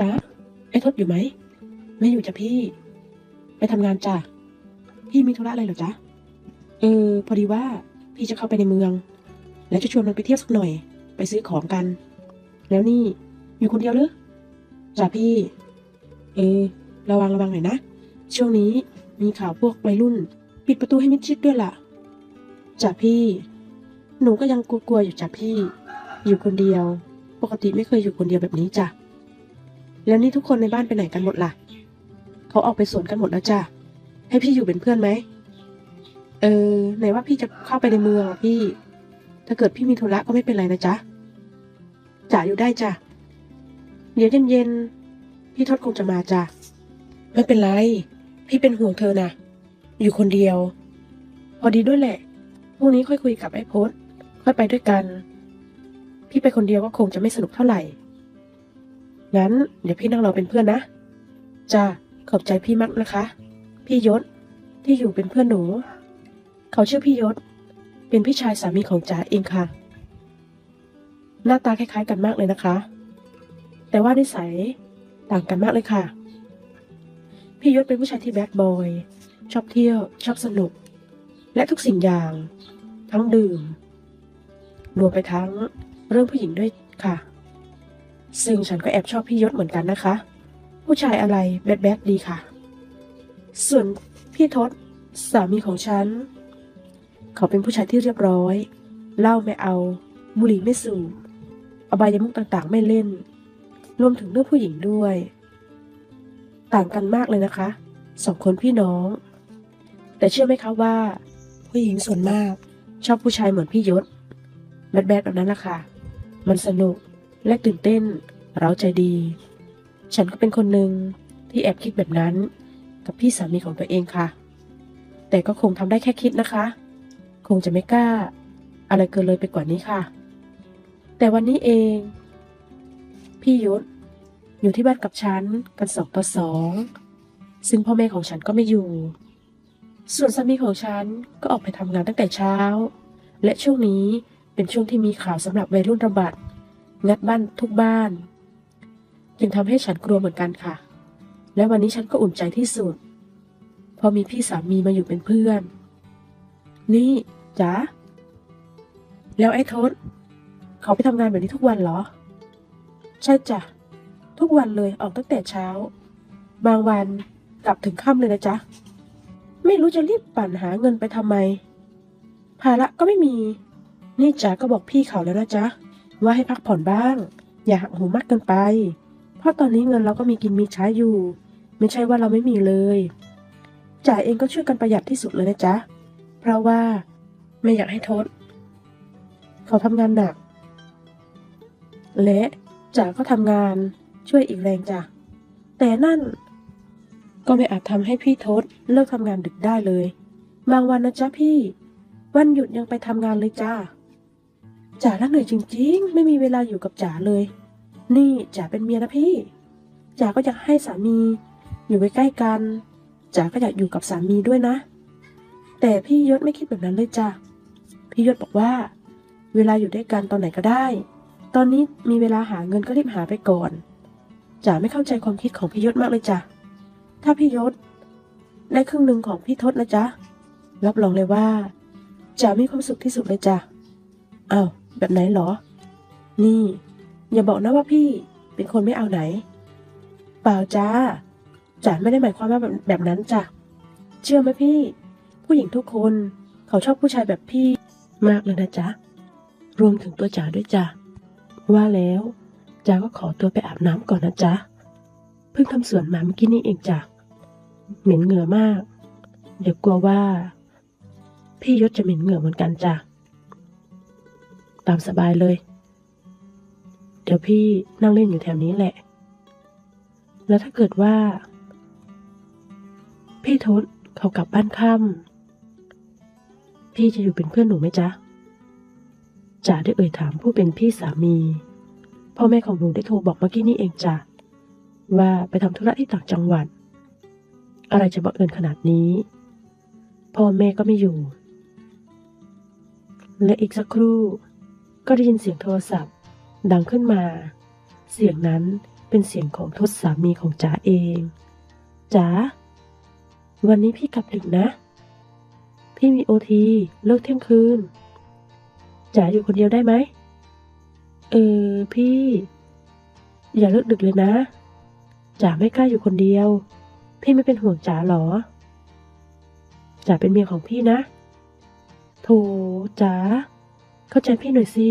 จ๊ะไอ้ทศอยู่ไหม ไม่อยู่จ้ะพี่ ไปทำงานจ้ะ พี่มีธุระอะไรเหรอจ๊ะ เออ พอดีว่าพี่จะเข้าไปในเมือง แล้วจะชวนมันไปเที่ยวสักหน่อย ไปซื้อของกัน แล้วนี่อยู่คนเดียวหรือจ้ะพี่ เออ ระวังระวังหน่อยนะ ช่วงนี้มีข่าวพวกวัยรุ่น ปิดประตูให้มิดชิดด้วยล่ะจ้ะพี่ หนูก็ยังกลัวๆอยู่จ้ะพี่ อยู่คนเดียว ปกติไม่เคยอยู่คนเดียวแบบนี้จ้ะ แล้วนี่ทุกคนในบ้านไปไหนกันหมดล่ะ เขาออกไปสวนกันหมดแล้วจ้ะ ให้พี่อยู่เป็นเพื่อนไหม เออ ไหนว่าพี่จะเข้าไปในเมืองอะพี่ ถ้าเกิดพี่มีธุระก็ไม่เป็นไรนะจ๊ะ จ๋าอยู่ได้จ้ะ เดี๋ยวเย็นๆ พี่ทศคงจะมาจ้ะ ไม่เป็นไร พี่เป็นห่วงเธอนะ อยู่คนเดียว พอดีด้วยแหละ พรุ่งนี้ค่อยคุยกับไอ้พศค่อยไปด้วยกัน พี่ไปคนเดียวก็คงจะไม่สนุกเท่าไหร่ งั้นเดี๋ยวพี่นั่งรอเป็นเพื่อนนะจ้าขอบใจพี่มากนะคะ พี่ยศที่อยู่เป็นเพื่อนหนู เขาชื่อพี่ยศ เป็นพี่ชายสามีของจ๋าเองค่ะ หน้าตาคล้าย ๆ กันมากเลยนะคะ แต่ว่านิสัยต่างกันมากเลยค่ะ พี่ยศเป็นผู้ชายที่แบดบอยชอบเที่ยว ชอบสนุก และทุกสิ่งอย่าง ทั้งดื่ม รวมไปทั้งเรื่องผู้หญิงด้วยค่ะ ซึ่งฉันก็แอบชอบพี่ยศเหมือนกันนะคะ ผู้ชายอะไรแบดแบดดีค่ะ ส่วนพี่ทศสามีของฉัน เขาเป็นผู้ชายที่เรียบร้อยเหล้าไม่เอาบุหรี่ไม่สูบอบายมุกต่างๆ ไม่เล่น รวมถึงเรื่องผู้หญิงด้วย ต่างกันมากเลยนะคะสองคนพี่น้อง แต่เชื่อไหมคะว่า ผู้หญิงส่วนมาก ชอบผู้ชายเหมือนพี่ยศแบดแบดแบบนั้นล่ะค่ะ มันสนุก และตื่นเต้น เร้าใจดี ฉันก็เป็นคนหนึ่งที่แอบคิดแบบนั้น กับพี่สามีของตัวเองค่ะ แต่ก็คงทำได้แค่คิดนะคะ คงจะไม่กล้า อะไรเกินเลยไปกว่านี้ค่ะ แต่วันนี้เอง พี่ยุทธอยู่ที่บ้านกับฉันกันสองต่อสองซึ่งพ่อแม่ของฉันก็ไม่อยู่ ส่วนสามีของฉันก็ออกไปทำงานตั้งแต่เช้า และช่วงนี้เป็นช่วงที่มีข่าวสำหรับวัยรุ่นระบาด งัดบ้านทุกบ้าน จึงทำให้ฉันกลัวเหมือนกันค่ะ และวันนี้ฉันก็อุ่นใจที่สุด พอมีพี่สามีมาอยู่เป็นเพื่อน นี่จ๋าแล้วไอ้ทศเขาไปทำงานแบบนี้ทุกวันเหรอ ใช่จ้ะ ทุกวันเลยออกตั้งแต่เช้า บางวันกลับถึงค่ำเลยนะจ๊ะ ไม่รู้จะรีบปั่นหาเงินไปทำไม ภาระก็ไม่มี นี่จ๋าก็บอกพี่เขาแล้วนะจ๊ะ ว่าให้พักผ่อนบ้าง อย่าหักหูมากเกินไป เพราะตอนนี้เงินเราก็มีกินมีใช้อยู่ ไม่ใช่ว่าเราไม่มีเลยจ๋าเองก็ช่วยกันประหยัดที่สุดเลยนะจ๊ะ เพราะว่าไม่อยากให้ทศเขาทำงานหนัก และจ๋าก็ทำงานช่วยอีกแรงจ้ะ แต่นั่น ก็ไม่อาจทำให้พี่ทศเลิกทำงานดึกได้เลย บางวันนะจ๊ะพี่ วันหยุดยังไปทำงานเลยจ้า จ๋าละเหนื่อยจริง ๆ ไม่มีเวลาอยู่กับจ๋าเลย นี่จ๋าเป็นเมียนะพี่จ๋าก็อยากให้สามี อยู่ใกล้ๆกันจ๋าก็อยากอยู่กับสามีด้วยนะ แต่พี่ยศไม่คิดแบบนั้นเลยจ้ะพี่ยศบอกว่า เวลาอยู่ด้วยกันตอนไหนก็ได้ ตอนนี้มีเวลาหาเงินก็รีบหาไปก่อนจ๋าไม่เข้าใจความคิดของพี่ยศมากเลยจ้ะถ้าพี่ยศได้ครึ่งหนึ่งของพี่ทศนะจ๊ะรับรองเลยว่าจ๋ามีความสุขที่สุดเลยจ้ะอ้าว แบบไหนเหรอ นี่ อย่าบอกนะว่าพี่เป็นคนไม่เอาไหน เปล่าจ้าจ๋าไม่ได้หมายความว่าแบบแบบนั้นจ้ะ เชื่อไหมพี่ ผู้หญิงทุกคนเขาชอบผู้ชายแบบพี่มากเลยนะจ๊ะ รวมถึงตัวจ๋าด้วยจ้ะ ว่าแล้วจ๋าก็ขอตัวไปอาบน้ำก่อนนะจ๊ะ เพิ่งทำสวนมาเมื่อกี้นี่เองจ้ะ เหม็นเหงื่อมาก เดี๋ยวกลัวว่า พี่ยศจะเหม็นเหงื่อเหมือนกันจ้ะ ตามสบายเลย เดี๋ยวพี่นั่งเล่นอยู่แถวนี้แหละ แล้วถ้าเกิดว่า พี่ทศเขากลับบ้านค่ำพี่จะอยู่เป็นเพื่อนหนูไหมจ๊ะจ๋าได้เอ่ยถามผู้เป็นพี่สามี พ่อแม่ของหนูได้โทรบอกเมื่อกี้นี่เองจ้ะว่าไปทำธุระที่ต่างจังหวัด อะไรจะบังเอิญขนาดนี้ พ่อแม่ก็ไม่อยู่ และอีกสักครู่ ก็ได้ยินเสียงโทรศัพท์ ดังขึ้นมา เสียงนั้นเป็นเสียงของทศสามีของจ๋าเองจ๋าวันนี้พี่กลับดึกนะ พี่มีโอทีเลิกเที่ยงคืนจ๋าอยู่คนเดียวได้ไหมเออพี่ อย่าเลิกดึกเลยนะจ๋าไม่กล้าอยู่คนเดียว พี่ไม่เป็นห่วงจ๋าหรอจ๋าเป็นเมียของพี่นะ โถจ๋า เข้าใจพี่หน่อยสิ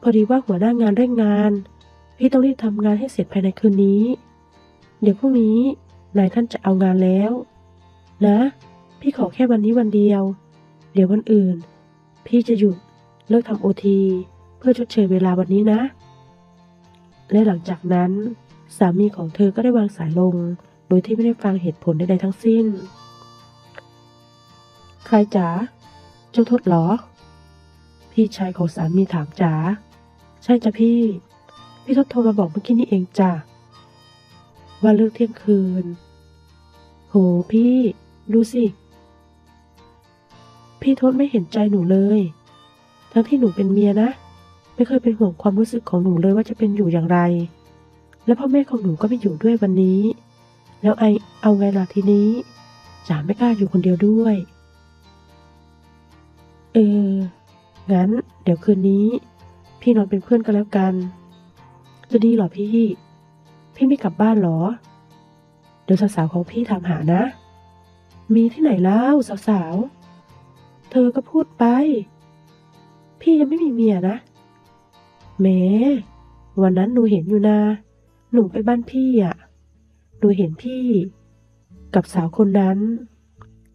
พอดีว่าหัวหน้างานเร่งงาน พี่ต้องรีบทำงานให้เสร็จภายในคืนนี้ เดี๋ยวพรุ่งนี้นายท่านจะเอางานแล้ว นะ พี่ขอแค่วันนี้วันเดียว เดี๋ยววันอื่น พี่จะหยุดเลิกทำโอทีเพื่อชดเชยเวลาวันนี้นะ และหลังจากนั้น สามีของเธอก็ได้วางสายลง โดยที่ไม่ได้ฟังเหตุผลใดๆทั้งสิ้น ใครจ๋าเจ้าทศเหรอ พี่ชายของสามีถามจ๋าใช่จ้ะพี่ พี่ทศโทรมาบอกเมื่อกี้นี่เองจ้ะว่าเลิกเที่ยงคืน โหพี่ ดูสิ พี่ทศไม่เห็นใจหนูเลย ทั้งที่หนูเป็นเมียนะ ไม่เคยเป็นห่วงความรู้สึกของหนูเลยว่าจะเป็นอยู่อย่างไร และพ่อแม่ของหนูก็ไม่อยู่ด้วยวันนี้ แล้วไอเอาไงล่ะทีนี้จ๋าไม่กล้าอยู่คนเดียวด้วย เออ งั้น เดี๋ยวคืนนี้ พี่นอนเป็นเพื่อนกันแล้วกัน จะดีหรอพี่ พี่ไม่กลับบ้านหรอ เดี๋ยวสาวๆของพี่ถามหานะ มีที่ไหนเล่าสาวๆ เธอก็พูดไป พี่ยังไม่มีเมียนะแหมวันนั้นหนูเห็นอยู่นะหนูไปบ้านพี่อะ หนูเห็นพี่ กับสาวคนนั้น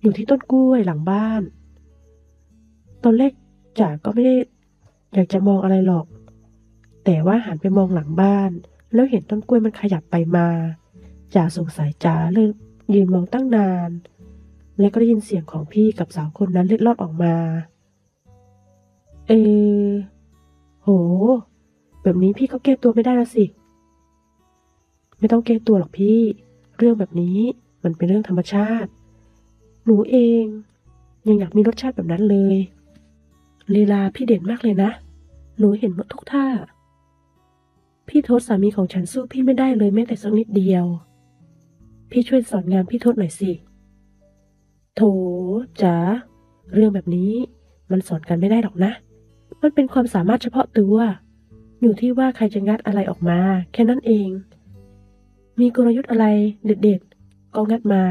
อยู่ที่ต้นกล้วยหลังบ้าน ตอนแรก จ๋าก็ไม่ได้อยากจะมองอะไรหรอก แต่ว่าหันไปมองหลังบ้าน แล้วเห็นต้นกล้วยมันขยับไปมาจ๋าสงสัยจ๋าเลยยืนมองตั้งนาน และก็ได้ยินเสียงของพี่กับสาวคนนั้นเล็ดลอดออกมา เออโห แบบนี้พี่ก็แก้ตัวไม่ได้ละสิ ไม่ต้องแก้ตัวหรอกพี่ เรื่องแบบนี้มันเป็นเรื่องธรรมชาติ หนูเองยังอยากมีรสชาติแบบนั้นเลย ลีลาพี่เด่นมากเลยนะ หนูเห็นหมดทุกท่า พี่ทศสามีของฉันสู้พี่ไม่ได้เลยแม้แต่สักนิดเดียว พี่ช่วยสอนงานพี่ทศหน่อยสิ โถจ๋า เรื่องแบบนี้มันสอนกันไม่ได้หรอกนะ มันเป็นความสามารถเฉพาะตัว อยู่ที่ว่าใครจะงัดอะไรออกมา แค่นั้นเอง มีกลยุทธ์อะไรเด็ดๆก็งัดมา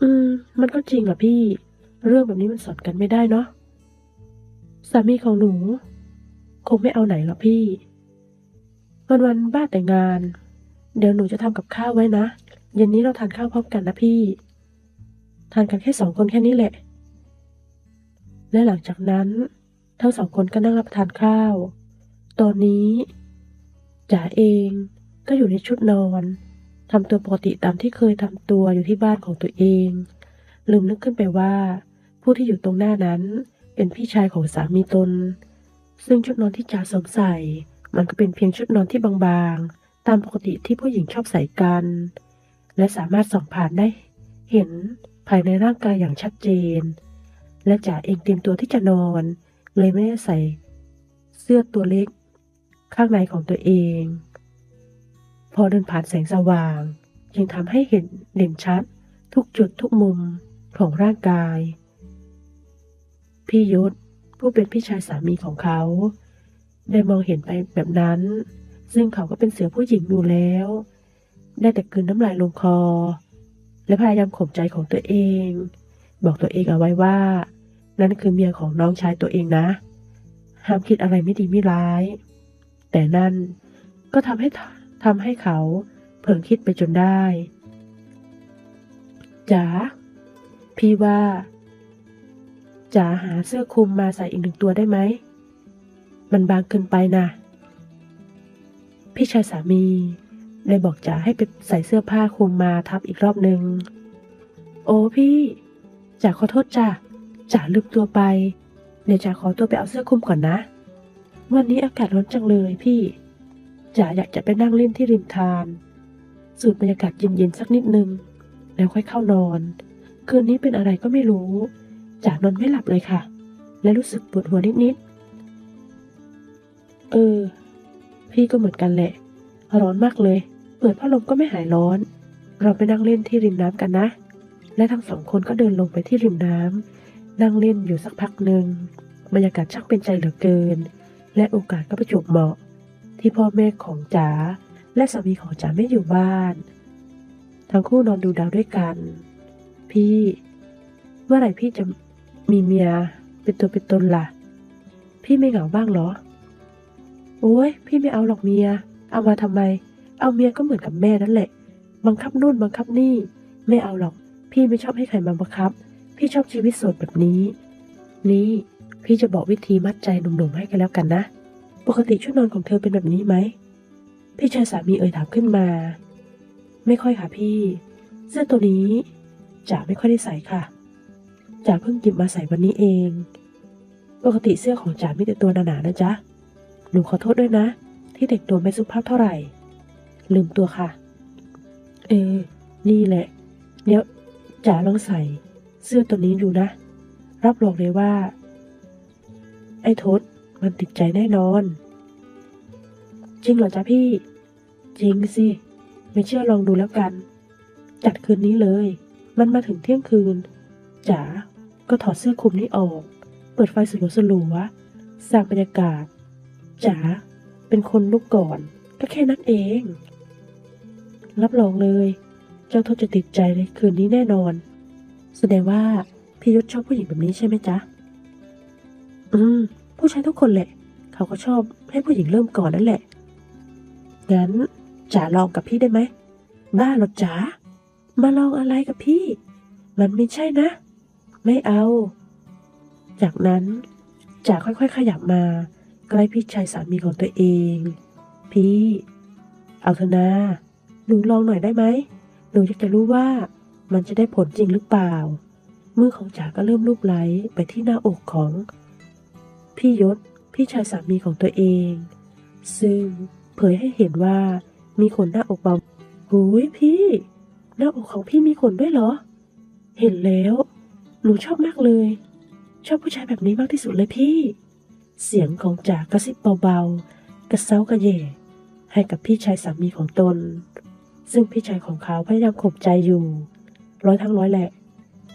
อืม มันก็จริงเหรอพี่ เรื่องแบบนี้มันสอนกันไม่ได้เนาะสามีของหนู คงไม่เอาไหนหรอกพี่ วันวันบ้าแต่งาน เดี๋ยวหนูจะทำกับข้าวไว้นะ เย็นนี้เราทานข้าวพร้อมกันนะพี่ ทานกันแค่สองคนแค่นี้แหละ และหลังจากนั้น ทั้งสองคนก็นั่งรับประทานข้าว ตอนนี้จ๋าเองก็อยู่ในชุดนอนทำตัวปกติตามที่เคยทำตัวอยู่ที่บ้านของตัวเอง ลืมนึกขึ้นไปว่า ผู้ที่อยู่ตรงหน้านั้นเป็นพี่ชายของสามีตน ซึ่งชุดนอนที่จ๋าสวมใส่ มันก็เป็นเพียงชุดนอนที่บางๆ ตามปกติที่ผู้หญิงชอบใส่กัน และสามารถส่องผ่านได้ เห็นภายในร่างกายอย่างชัดเจน และจ๋าเองเตรียมตัวที่จะนอน เลยไม่ได้ใส่ เสื้อตัวเล็ก ข้างในของตัวเอง พอเดินผ่านแสงสว่างยังทำให้เห็นเด่นชัด ทุกจุดทุกมุมของร่างกาย พี่ยศผู้เป็นพี่ชายสามีของเขา ได้มองเห็นไปแบบนั้น ซึ่งเขาก็เป็นเสือผู้หญิงอยู่แล้ว ได้แต่กลืนน้ำลายลงคอ และพยายามข่มใจของตัวเอง บอกตัวเองเอาไว้ว่า นั่นคือเมียของน้องชายตัวเองนะ ห้ามคิดอะไรไม่ดีไม่ร้าย แต่นั่นก็ทำให้ทำให้เขาเผลอคิดไปจนได้จ๋าพี่ว่า จ๋าหาเสื้อคลุมมาใส่อีกหนึ่งตัวได้ไหม มันบางเกินไปนะ พี่ชายสามีเลยบอกจ๋าให้ไปใส่เสื้อผ้าคลุมมาทับอีกรอบหนึ่ง โอ้พี่จ๋าขอโทษจ้ะจ๋าลืมตัวไปเดี๋ยวจ๋าขอตัวไปเอาเสื้อคลุมก่อนนะ วันนี้อากาศร้อนจังเลยพี่จ๋าอยากจะไปนั่งเล่นที่ริมทาน สูดบรรยากาศเย็นๆสักนิดนึง แล้วค่อยเข้านอน คืนนี้เป็นอะไรก็ไม่รู้ จ๋านอนไม่หลับเลยค่ะ และรู้สึกปวดหัวนิดๆ เออ พี่ก็เหมือนกันแหละ ร้อนมากเลย เปิดพัดลมก็ไม่หายร้อน เราไปนั่งเล่นที่ริมน้ำกันนะ และทั้งสองคนก็เดินลงไปที่ริมน้ำนั่งเล่นอยู่สักพักหนึ่งบรรยากาศช่างเป็นใจเหลือเกิน และโอกาสก็ประจวบเหมาะ ที่พ่อแม่ของจ๋าและสามีของจ๋าไม่อยู่บ้าน ทั้งคู่นอนดูดาวด้วยกัน พี่ เมื่อไหร่พี่จะ มีเมียเป็นตัวเป็นตนล่ะ พี่ไม่เหงาบ้างเหรอ โอ้ยพี่ไม่เอาหรอกเมีย เอามาทำไม เอาเมียก็เหมือนกับแม่นั่นแหละ บังคับนู่นบังคับนี่ ไม่เอาหรอก พี่ไม่ชอบให้ใครมาบังคับ พี่ชอบชีวิตโสดแบบนี้ นี่พี่จะบอกวิธีมัดใจหนุ่มๆให้กันแล้วกันนะ ปกติชุดนอนของเธอเป็นแบบนี้ไหม พี่ชายสามีเอ่ยถามขึ้นมา ไม่ค่อยค่ะพี่ เสื้อตัวนี้จ๋าไม่ค่อยได้ใส่ค่ะ จ๋าเพิ่งหยิบมาใส่วันนี้เอง ปกติเสื้อของจ๋ามีแต่ตัวหนาๆนะจ๊ะ หนูขอโทษด้วยนะ ที่เด็กตัวไม่สุภาพเท่าไหร่ ลืมตัวค่ะ เออ นี่แหละ เดี๋ยวจ๋าลองใส่ เสื้อตัวนี้ดูนะ รับรองเลยว่า ไอ้ทศมันติดใจแน่นอน จริงเหรอจ๊ะพี่ จริงสิ ไม่เชื่อลองดูแล้วกัน จัดคืนนี้เลย มันมาถึงเที่ยงคืนจ๋า ก็ถอดเสื้อคลุมนี้ออก เปิดไฟสลัวสลัวสร้างบรรยากาศจ๋าเป็นคนลุกก่อน ก็แค่นั้นเอง รับรองเลย เจ้าทศจะติดใจในคืนนี้แน่นอน แสดงว่าพี่ยศชอบผู้หญิงแบบนี้ใช่ไหมจ๊ะ อืม ผู้ชายทุกคนแหละ เขาก็ชอบให้ผู้หญิงเริ่มก่อนนั่นแหละ งั้นจ๋าลองกับพี่ได้ไหม บ้าหรอจ๋า มาลองอะไรกับพี่ มันไม่ใช่นะ ไม่เอา จากนั้นจ๋าค่อยๆ ขยับมาใกล้พี่ชายสามีของตัวเอง พี่ เอาเถอะนะหนูลองหน่อยได้ไหมหนูอยากจะรู้ว่ามันจะได้ผลจริงหรือเปล่า มือของจ๋าก็เริ่มลูบไหลไปที่หน้าอกของ พี่ยศพี่ชายสามีของตัวเอง ซึ่งเผยให้เห็นว่ามีขนหน้าอกเบาหูยพี่ หน้าอกของพี่มีขนด้วยเหรอ เห็นแล้ว หนูชอบมากเลย ชอบผู้ชายแบบนี้มากที่สุดเลยพี่ เสียงของจ๋ากระซิบเบาๆ กระเซ้ากระแย่ให้กับพี่ชายสามีของตน ซึ่งพี่ชายของเขาพยายามข่มใจอยู่ ร้อยทั้งร้อยแหละ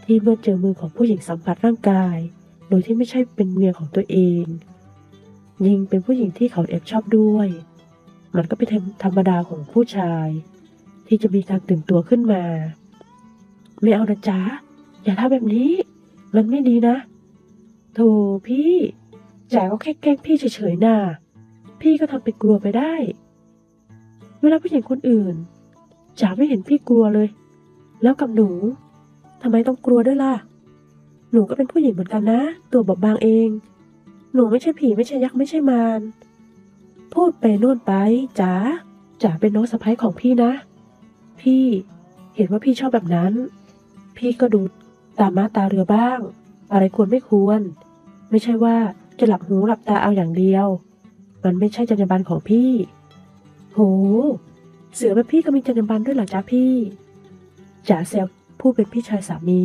ที่เมื่อเจอมือของผู้หญิงสัมผัสร่างกาย โดยที่ไม่ใช่เป็นเมียของตัวเอง ยิ่งเป็นผู้หญิงที่เขาแอบชอบด้วย มันก็เป็นธรรมดาของผู้ชาย ที่จะมีการตื่นตัวขึ้นมา ไม่เอานะจ๊ะ อย่าทำแบบนี้ มันไม่ดีนะโธ่พี่จ๋าก็แค่แกล้งพี่เฉยๆน่ะพี่ก็ทำเป็นกลัวไปได้ เวลาผู้หญิงคนอื่นจ๋าไม่เห็นพี่กลัวเลย แล้วกับหนูทำไมต้องกลัวด้วยล่ะ หนูก็เป็นผู้หญิงเหมือนกันนะ ตัวบอบบางเอง หนูไม่ใช่ผีไม่ใช่ยักษ์ไม่ใช่มารพูดไปโน่นไปจ๋าจ๋าเป็นน้องสะพ้ยของพี่นะ พี่เห็นว่าพี่ชอบแบบนั้น พี่ก็ดู ตามมาตาเรือบ้าง อะไรควรไม่ควร ไม่ใช่ว่าจะหลับหูหลับตาเอาอย่างเดียว มันไม่ใช่จรรยาบรรณของพี่ โห เสือแบบพี่ก็มีจรรยาบรรณด้วยหรอจ๊ะพี่จ๋าแซวพูดเป็นพี่ชายสามี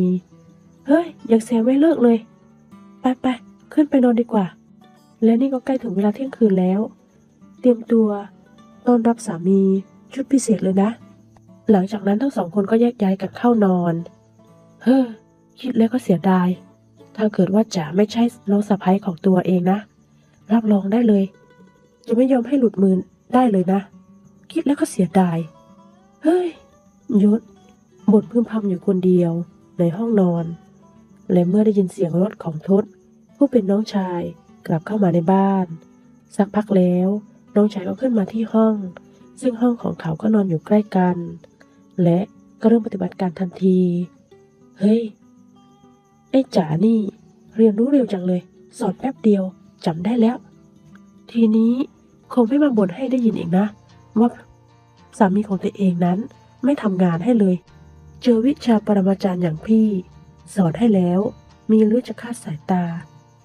เฮ้ย ยังแซวไม่เลิกเลย ไปไปขึ้นไปนอนดีกว่า และนี่ก็ใกล้ถึงเวลาเที่ยงคืนแล้ว เตรียมตัวต้อนรับสามีชุดพิเศษเลยนะ หลังจากนั้นทั้งสองคนก็แยกย้ายกันเข้านอน เฮ้อ คิดแล้วก็เสียดาย ถ้าเกิดว่าจ๋าไม่ใช่น้องสะพ้ยของตัวเองนะ รับรองได้เลย จะไม่ยอมให้หลุดมือได้เลยนะ คิดแล้วก็เสียดาย เฮ้ยยศบ่นพึมพำอยู่คนเดียวในห้องนอน และเมื่อได้ยินเสียงรถของทศผู้เป็นน้องชายกลับเข้ามาในบ้าน สักพักแล้ว น้องชายก็ขึ้นมาที่ห้อง ซึ่งห้องของเขาก็นอนอยู่ใกล้กัน และก็เริ่มปฏิบัติการทันที เฮ้ย ไอ้จ๋านี่ เรียนรู้เร็วจังเลย สอนแป๊บเดียวจำได้แล้ว ทีนี้คงไม่มาบ่นให้ได้ยินอีกนะ ว่าสามีของตัวเองนั้นไม่ทำงานให้เลย เจอวิชาปรมาจารย์อย่างพี่ สอนให้แล้ว มีเลือดจะคาดสายตา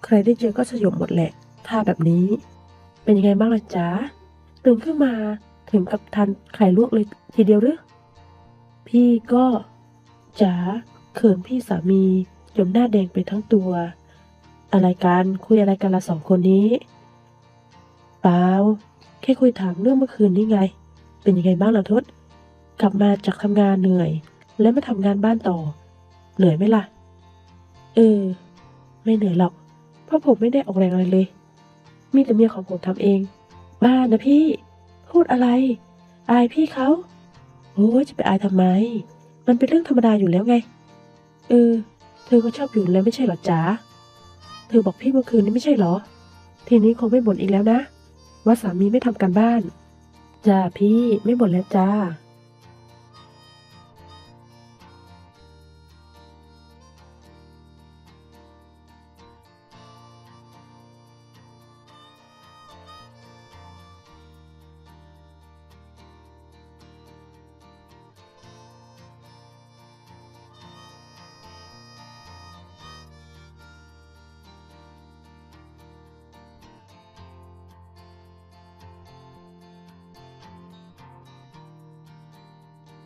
ใครได้เจอก็สยบหมดแหละ ถ้าแบบนี้ เป็นยังไงบ้างล่ะจ๊ะตื่นขึ้นมาถึงกับทันไข่ลวกเลยทีเดียวหรือ พี่ก็จ๋าเขินพี่สามี จนหน้าแดงไปทั้งตัว อะไรกันคุยอะไรกันละสองคนนี้ เปล่า แค่คุยถามเรื่องเมื่อคืนนี่ไง เป็นยังไงบ้างล่ะทศ กลับมาจากทำงานเหนื่อย แล้วมาทำงานบ้านต่อ เหนื่อยไหมล่ะ เออ ไม่เหนื่อยหรอก เพราะผมไม่ได้ออกแรงอะไรเลย มีแต่เมียของผมทำเอง บ้านะพี่ พูดอะไร อายพี่เขาโอ้ยจะไปอายทำไม มันเป็นเรื่องธรรมดาอยู่แล้วไง เออ เธอก็ชอบอยู่แล้วไม่ใช่หรอจ๋า เธอบอกพี่เมื่อคืนนี้ไม่ใช่เหรอ ทีนี้คงไม่บ่นอีกแล้วนะ ว่าสามีไม่ทำการบ้าน จ้าพี่ไม่บ่นแล้วจ้า